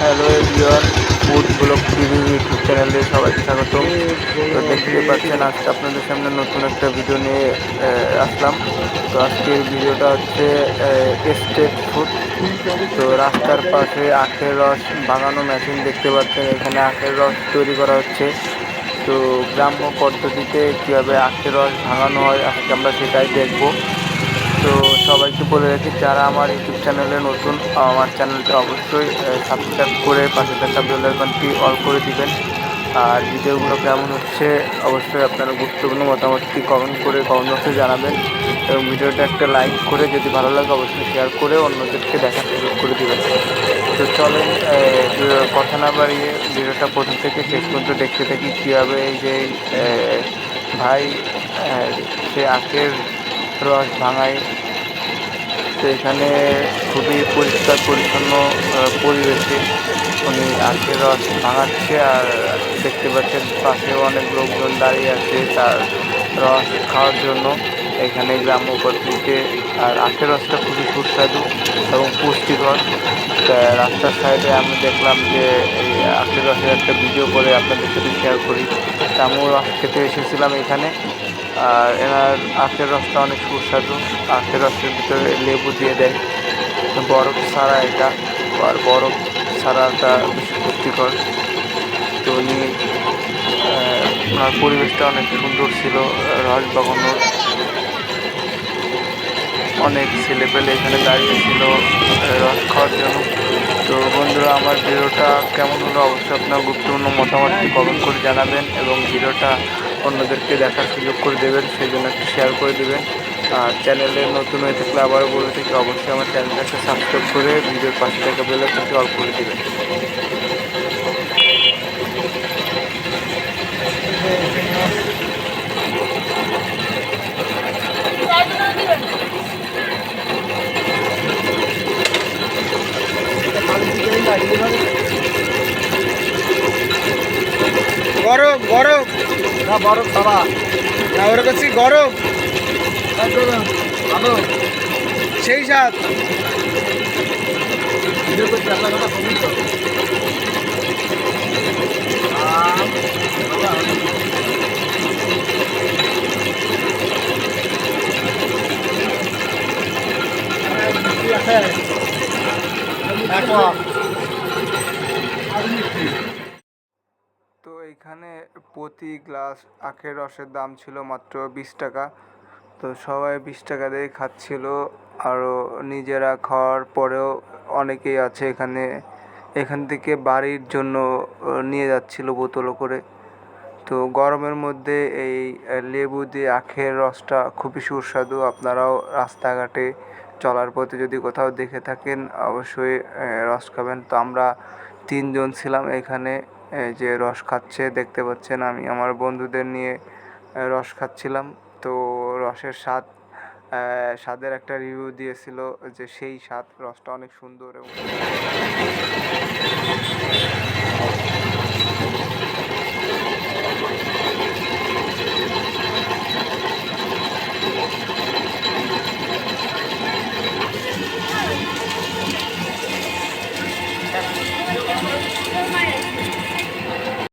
Hello everyone food blog TV YouTube চ্যানেলে সবাইকে স্বাগতম। তো দেখতে পাচ্ছেন, আজকে আপনাদের সামনে নতুন একটা ভিডিও নিয়ে আসলাম। তো আজকের ভিডিওটা হচ্ছে স্টেট ফুড তো রাস্তার পাশে আখের রস ভাঙানো মেশিন দেখতে পাচ্ছেন, এখানে আখের রস তৈরি করা হচ্ছে। তো গ্রাম্য পদ্ধতিতে কীভাবে আখের রস ভাঙানো হয়, আজকে আমরা সেটাই দেখব। তো সবাইকে বলে রাখি, যারা আমার ইউটিউব চ্যানেলে নতুন, আমার চ্যানেলটা অবশ্যই সাবস্ক্রাইব করে পাশে থাকা বেল আইকনটি অল করে দিবেন। আর ভিডিওগুলো কেমন হচ্ছে, অবশ্যই আপনারা গুরুত্বপূর্ণ মতামতটি কমেন্ট করে কমেন্ট বক্সে জানাবেন। এবং ভিডিওটা একটা লাইক করে যদি ভালো লাগে, অবশ্যই শেয়ার করে অন্যদেরকে দেখার সুযোগ করে দেবেন। তো চলেন কথা না বাড়িয়ে ভিডিওটা প্রথম থেকে শেষ পর্যন্ত দেখতে থাকি, কীভাবে এই যে ভাই সে আখের রস ভাঙায় তো এখানে খুবই পরিষ্কার পরিচ্ছন্ন পরিবেশে উনি আখের রস ভাঙাচ্ছে আর দেখতে পাচ্ছেন পাশে অনেক লোকজন দাঁড়িয়ে আছে তার রস খাওয়ার জন্য। এখানে গ্রাম্য পদ্ধতিতে আর আখের রসটা খুবই সুস্বাদু এবং পুষ্টিকর। রাস্তার সাইডে আমি দেখলাম যে এই আখের রসের একটা ভিডিও করে আপনাদের সাথে শেয়ার করি। তা আমিও রস খেতে এসেছিলাম এখানে। আর এনার আখের রসটা অনেক সুস্বাদু। আখের রসের ভিতরে লেবু দিয়ে দেয়। বরফ ছাড়া এটা, আর বরফ ছাড়াটা বেশি পুষ্টিকর। তো উনি ওনার পরিবেশটা অনেক সুন্দর ছিল রস বাগানোর। অনেক ছেলেপেলে এখানে দাঁড়িয়ে ছিল, রস খাওয়ার জন্য। তো বন্ধুরা, আমার ভিডিওটা কেমন হলো অবশ্যই আপনার গুরুত্বপূর্ণ মতামতটি কমেন্ট করে জানাবেন এবং ভিডিওটা অন্যদেরকে দেখার সুযোগ করে দেবেন, সেই জন্য একটু শেয়ার করে দেবেন। আর চ্যানেলে নতুন হয়ে থাকলে আবারও বলে থাকি, অবশ্যই আমার চ্যানেলটাকে সাবস্ক্রাইব করে ভিডিওর পাশে থাকা বেলে একটু অল করে দেবেন। গরম গরম। না বরফ বাবা। না ওর কাছে গরম। ভালো সেই সাথ ভিডিও করতে দেখো তো এইখানে প্রতি গ্লাস আখের রসের দাম ছিল মাত্র বিশ টাকা। তো সবাই বিশ টাকা দিয়ে খাচ্ছিল আরও নিজেরা খাওয়ার পরেও অনেকেই আছে এখানে। এখান থেকে বাড়ির জন্য নিয়ে যাচ্ছিল বোতলও করে। তো গরমের মধ্যে এই লেবু দিয়ে আখের রসটা খুবই সুস্বাদু। আপনারাও রাস্তাঘাটে চলার পথে যদি কোথাও দেখে থাকেন, অবশ্যই রস খাবেন। তো আমরা তিনজন ছিলাম এখানে। এই যে রস খাচ্ছে, দেখতে পাচ্ছেন আমি আমার বন্ধুদের নিয়ে রস খাচ্ছিলাম। তো রসের স্বাদ স্বাদের একটা রিভিউ দিয়েছিল যে সেই স্বাদ, রসটা অনেক সুন্দর এবং